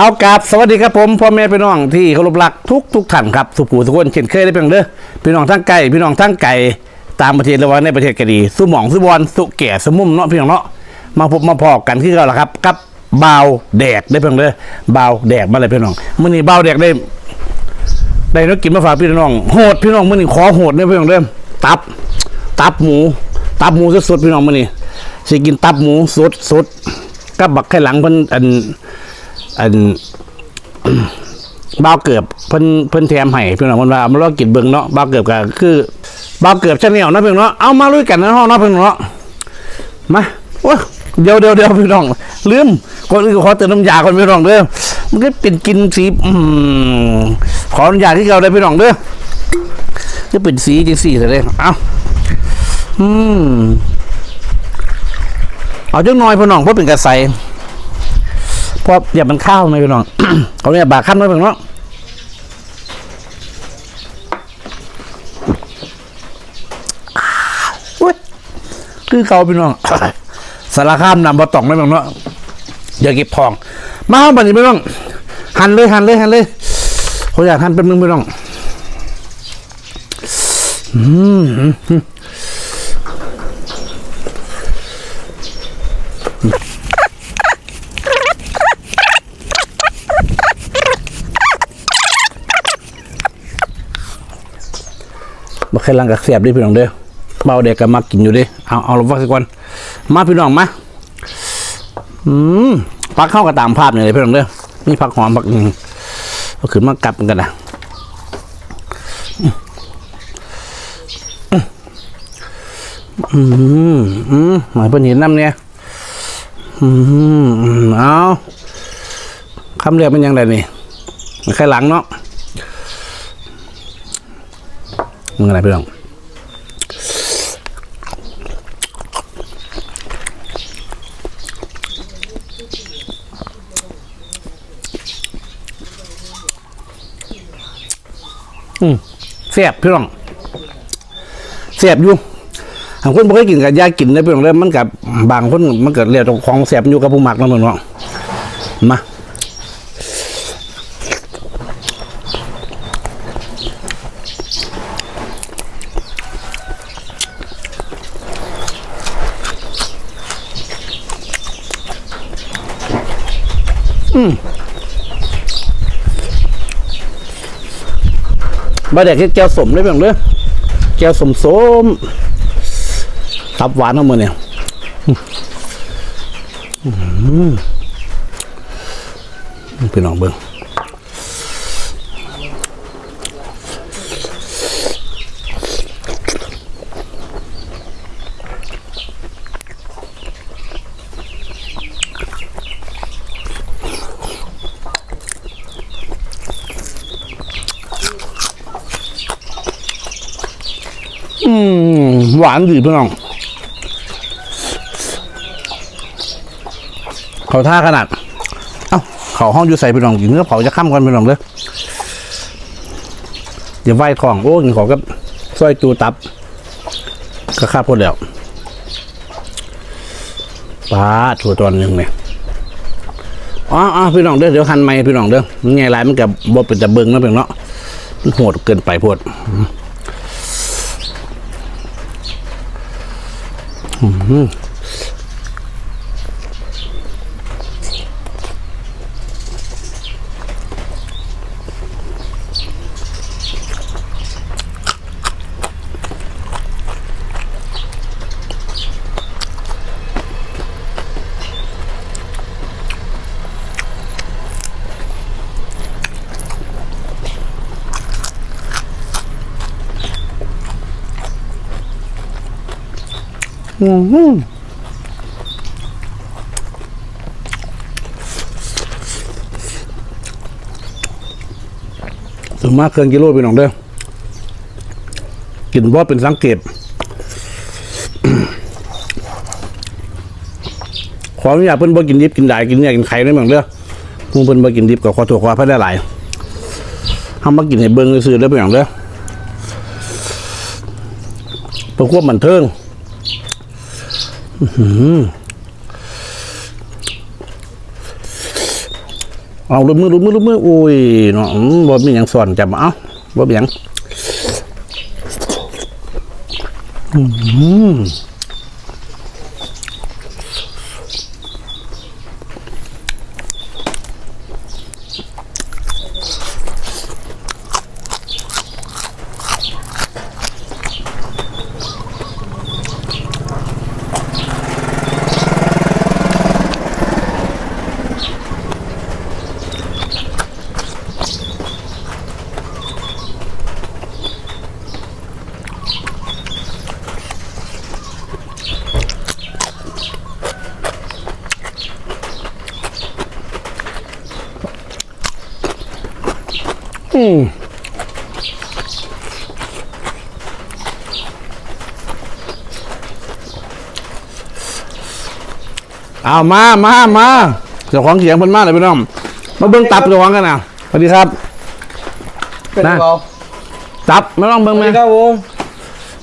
เอากราบสวัสดีครับผมพ่อแม่พี่น้องที่เคารพรักทุกทุกท่านครับสุขูสุขคนเช่นเคยได้เพียงเด้อพี่น้องทั้งไกลพี่น้องทั้งไกลตามประเทศรือว่าในประเทศก็ดีสุหมองสุบอลสุแก่สมุมเนาะพี่น้องเนาะมาพบมาพอกันที่เราละครับกับเบาแดกได้เพียงเด้อเบาแดกมาเลยพี่น้องมื้อนี้เบาแดกได้ได้นักกินมาฝากพี่น้องโหดพี่น้องมื้อนี้ขอโหดเด้อพี่น้องเด้อตับ ตับหมู ตับหมูสดๆพี่น้องมื้อนี้สิกินตับหมูสดๆกับบักไข่หลังเพิ่นอัน อันบ้าเกือบเพิ่นเพิ่นแถมให้พี่น้องคนว่ามาลองกินเบิ่งเนาะบ้าเกือบก็คือบ้าเกือบชาแนลเนาะพี่น้องเนาะเอามาลุยกันในห้องเนาะพี่น้องเนาะมาโอ้เดี๋ยวเดี๋ยวเดี๋ยวพี่น้องลืมก่อนอื่นขอเติมน้ำยาก่อนพี่น้องเด้อมันก็เป็นกินสีอืมขออนุญาตที่เราได้พี่น้องเด้อจะเป็นสีจังสีเลยเอาอืมเอาจังน่อยพี่น้องเพราะเป็นกระใส เพราะอย่ามันข้าวไหมพี่น้องเขาเนี่ยบาขั้นไว้เพิ่งเนาะอ่าอุ้ยคือเขาพี่น้องสารข้ามนำบะตองไม่เพิ่งเนาะอย่าเก็บทอง มาเอาบันนี้พี่น้องหันเลยหันเลยหันเลยเขาอยากหันเป็นมึงพี่น้องอืม บักเคยลังกับเสียบดิพี่น้องเด้อเบาเด็กก็มากินอยู่ดิเอาเอาลงฟักสักวันมาพี่น้องมาอืมพักเข้ากับตามภาพนี่เลยพี่น้องเด้อนี่ผักหอมผักอืมเอาขึ้นมากลับกันนะอืมอืมหมายเพิ่นเห็นน้ำเนี่ยอืมอืมเอาคำเรียกเป็นยังไงนี่ใครหลังเนาะ มึงอะไรเพี่องอืมเสียบพี่น้องเสียบอยู่บางคนบ่เคยกินกับยากินนะพี่น้องเลยมันกับบางคนมันเกิดเรียกของเสียบอยู่กับผู้หมักนั่นเนาะมา บาเด็กเฮ็ดแก้วสมได้เพียงเด้อแก้วสมสมตับหวานเข้ามาเนี่ยพี่น้องเบิ่ง อืมหวานดีพี่น้อง เขาท่าขนาด เอ้า เขาห้องอยู่ใส่พี่น้องกินเนื้อเผาจะข้ามกันพี่น้องเด้อเดี๋ยวไหว้ทอง โอ้กินของกับสร้อยตูตับ ก็คาบพดแล้วปลาถั่วตอนหนึ่งเนี่ยอ๋อพี่น้องเด้อเดี๋ยวคันไม่พี่น้องเด้อมันไงไรมันกับบเป็นแต่เบิงนะเพียงเนาะมันโหดเกินไปโพด 嗯。 อืมถึงมากเครื่องกิโลพี่น้องเด้อกินว่าเป็นสังเกตขออนุญาตเพิ่นบ่กินดิบกินได้กินเนี่ยกินไข่ได้บ้างเด้อพวกเพิ่นบ่กินดิบก็ขอโทษขออภัยได้หลายเฮามากินให้เบิ่งซื่อๆเด้อพี่น้องเด้อเพื่อความบันเทิง เอาลุมือลุมือลุมือโอ้ยเนาะบ่มีหยังสอนจับเอาบ่มีหยังอืม อืมเอามามามาเจ้าของเสียงเพิ่นมาเลยพี่น้อง มาเบิ่งตับเจ้าของกันนะสวัสดีครับ เป็นนะ เบาตับไม่ต้องเบิ่งสไหมวัสดีครับผม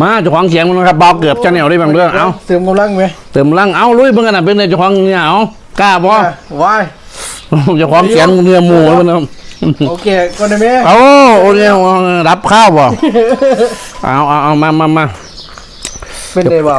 มาเจ้าของเสียงมันนะครับเบาเกือบจะเหนียวได้บางเรื่องเอาเสริมกำลังไหมเติมลังเอาลุยเบิ่งกันนะเป็นไงเจ้าของเนี่ยเอากล้าบ่ วาย เจ้าของเสียงเนื้อหมูแล้วนะ โอเคก่อนได้ไหมเอาโอ้เนี่ยรับข้าวบ่เอาเอาเอามามามาเป็นไงเบา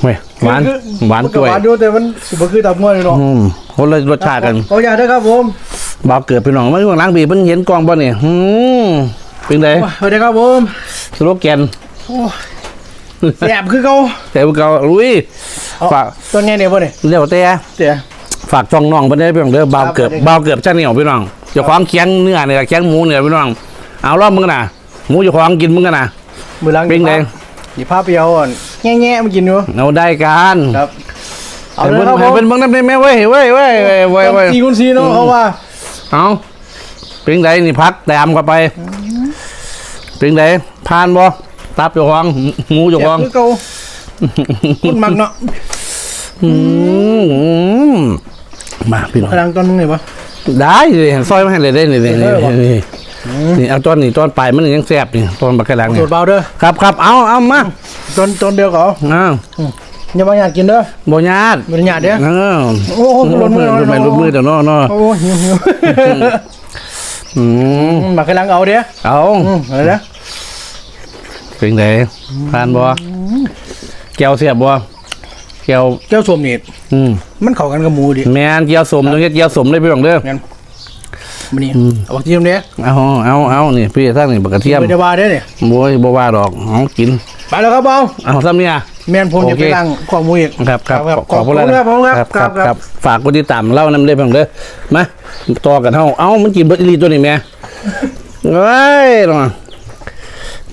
เฮ้ยหวานคือหวานมัก็จ้วยหวานอยู่แต่มันสุบคือตับง้วนเลยเนาะอืมคนละรสชาติกันขออย่าตด้วยครับผมบ่าวเกิดไปหน่องมาอยู่ข้างหล้างบีเพิ่นเห็นกล้องบ่เนี่ยอืมเป็นไงสวัสดีครับผมสโลแกนโอ้ยแสบคือเขาแต่พวกเราลุยเอาฝากตัวนี้เนี่ยบ่เนี่ยเรียกว่าแต่เดี๋ยวฝากช่องน้องเพิ่นได้พี่น้องเด้อบ่าวเกิดครับบ่าวเกิดชาแนลพี่น้อง เจ้าของเคียงเนื้อเนี่ยเคียงหมูเนี่ยพี่น้องเอารอบมึงกันน่ะหมูเจ้าของกินมึงกันน่ะมือหลังเป็นไงหยิบผ้าเปียวอ่อนแง่ๆมากินอยู่เอาได้กันครับเอาให้เลยเพิ่นครับผให้มเพิ่นเบิ่งนำได้ไหมเว้ยเว้ยเว้ยเว้ยเว้ยเว้ยสี่คูณสี่เนาะเขาว่าเอาเป็นไงนี่พักแต้มเข้าไปเป็นไงผ่านบ่ตับเจ้าของหมูเจ้าแสขบองคือเขาคุณมักเนาะอืมมาพี่น้องพลังตอนนึงเลยปะ ได้เลยซอยมาให้เลยได้นี่นี่เอนี่อว่ะนี่นี่เอาตอนนี้ตอนปลายมันยังแซ่บนี่ตอนบักกะลังสูนี่ตรเบาเด้อครับครับเอาเอามาตอนตอนเดียวก็เอาอ้าวอย่ามาอยากกินเด้อบ่ญาติมันหยาดเด้อเออโอ้โหหล่นมือรูปมือรูปมือเดี๋ยวเนาะเนาะโอ้หิวหิวอืมมากำลังเอาเด้อเอาอืมอะไรนะเป็นไงผ่านบ่แก้วเสียบบ่แก้วเจ้าสมนี่อืม มันเข้ากันกับหมูดิแม่นแก้วสมต้องเฮ็ดแก้วสมได้พี่น้องเด้องั้นมันนี่เอาบักเทียมเด้อเอาเอาเอานี่พี่ท่านนี่บักกระเทียมไปเดยวบาเด้อเนี่ยบ่บ่ว่าดอกเอากิน ไปแล้วครับเบาเอาซ้ำเนี่ย แม่นผมจะโอเคไปล้างของหมูอีกครับครับครับขอบคุณขอบคุณครับผมครับครับครับครับฝากกดติดตามเล่านำได้เพียงเด้อมาต่อกันเฮาเอ้ามันกินเบิดอีหลีตัวนี้แม่เอ้ยน้อง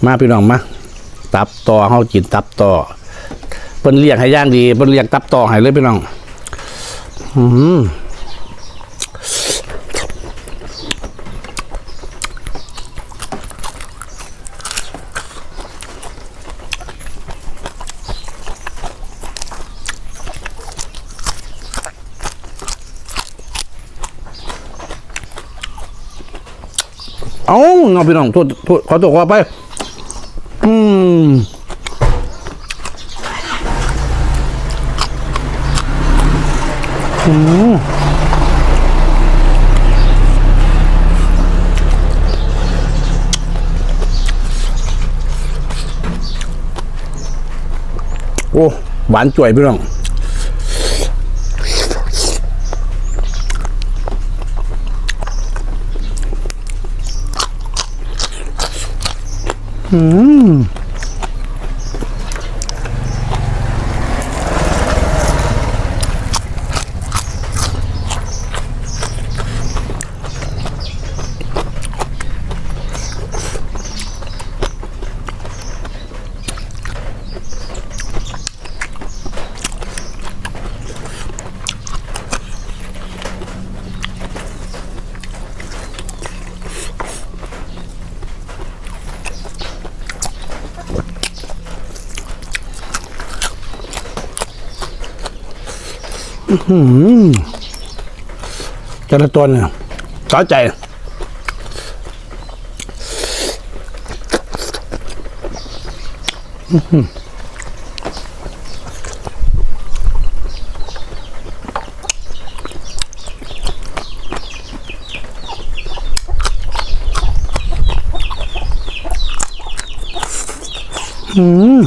มาพี่น้องมาตับต่อเฮากินตับต่อเพิ่นเรียกให้ย่างดีเพิ่นเรียกตับต่อให้เลยพี่น้อง อืมเอ้าน้องพี่น้องโทษโทษขอตัวขอไป อืม โอ้หวานจ่ว จระตัวเนี่ยสาใจ อืม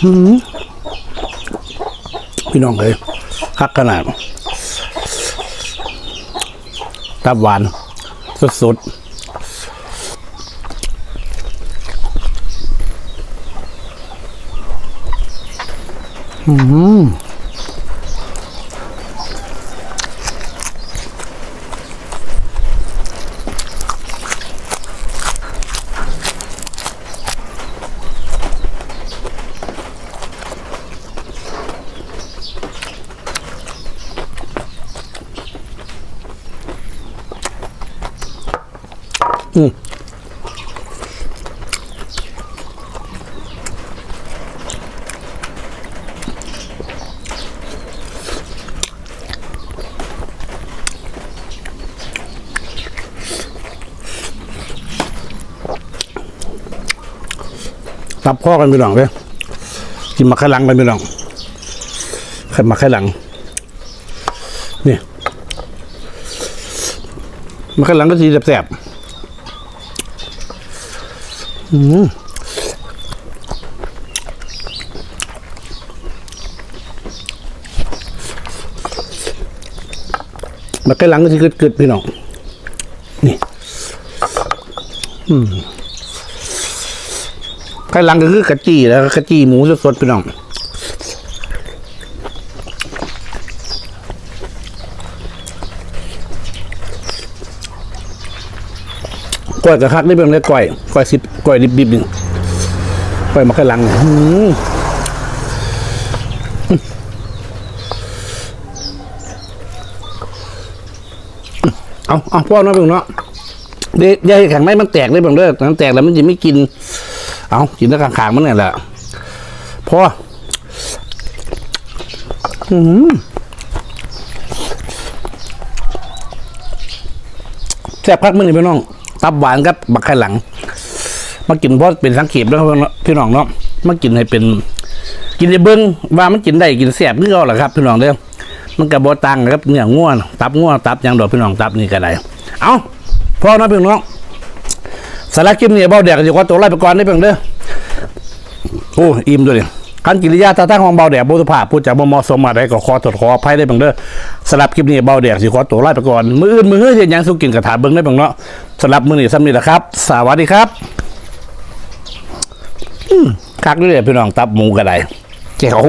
พี่น้องเลยคักขนาด ตับหวานสุดๆอืมับพ่อกันไปหน่องเลยกินมาไข่หลังกันไปหน่องไข่มาไข่หลังนี่มาไข่หลังก็สีแสบๆอืมมาใกล้หลังก็ที่กึดๆพี่น้องนี่ อืม ใกล้หลังก็คือกะจีแล้วกะจีหมูสดๆพี่น้องก้อยกระคักได้เป็นได้ก้อยก้อยสิบก้อยดิบๆหนึ่งก้อยมาข้างหลังเอาเอาพ่อเนาะเพิ่งเนาะเดี๋ยวอย่าให้แข็งไม่มันแตกได้เบ้างเด้อมันแตกแล้วมันจะไม่กิน เอากินแล้วขางๆมันเนี่ยแหละพ่ออืมแซ่บพักมันนี่พี่น้อง ตับหวานกับบักไข่หลัง มากินเพราะเป็นสังเขปแล้วพี่น้องเนาะมากินให้เป็น กินในเบิ้งว่ามันกินได้กินแซ่บนี่ก็แหละครับพี่น้องเด้อมันกับบตังครับเนื้อง่วนตับง่วนตับยังดอกพี่น้องตับนี่ก็ได้เอาพอนะพี่น้อง สาระคลิปนี้เบาแดกอยู่ว่าตัวไล่ไปก่อนได้เพียงเด้อโอ้อิ่มด้วยดิการกิริยาท่าทางของเบาแดกบุตรภาพพูดจากบ่เหมาะสมมาได้ก็ขอตรวจขออภัยได้เพียงเด้อสำหรับคลิปนี้เบาแดกสิขอตัวไล่ไปก่อนมืออื่นมือเฮ้ยเฮ็ดหยังสุกินกระถาเบิ้งได้เพียงเนาะสำหรับมือนี้ซ้ำนี่แหละครับ สวัสดีครับคักด้วยเลยพี่น้องตับหมูกระไดเจ๋ว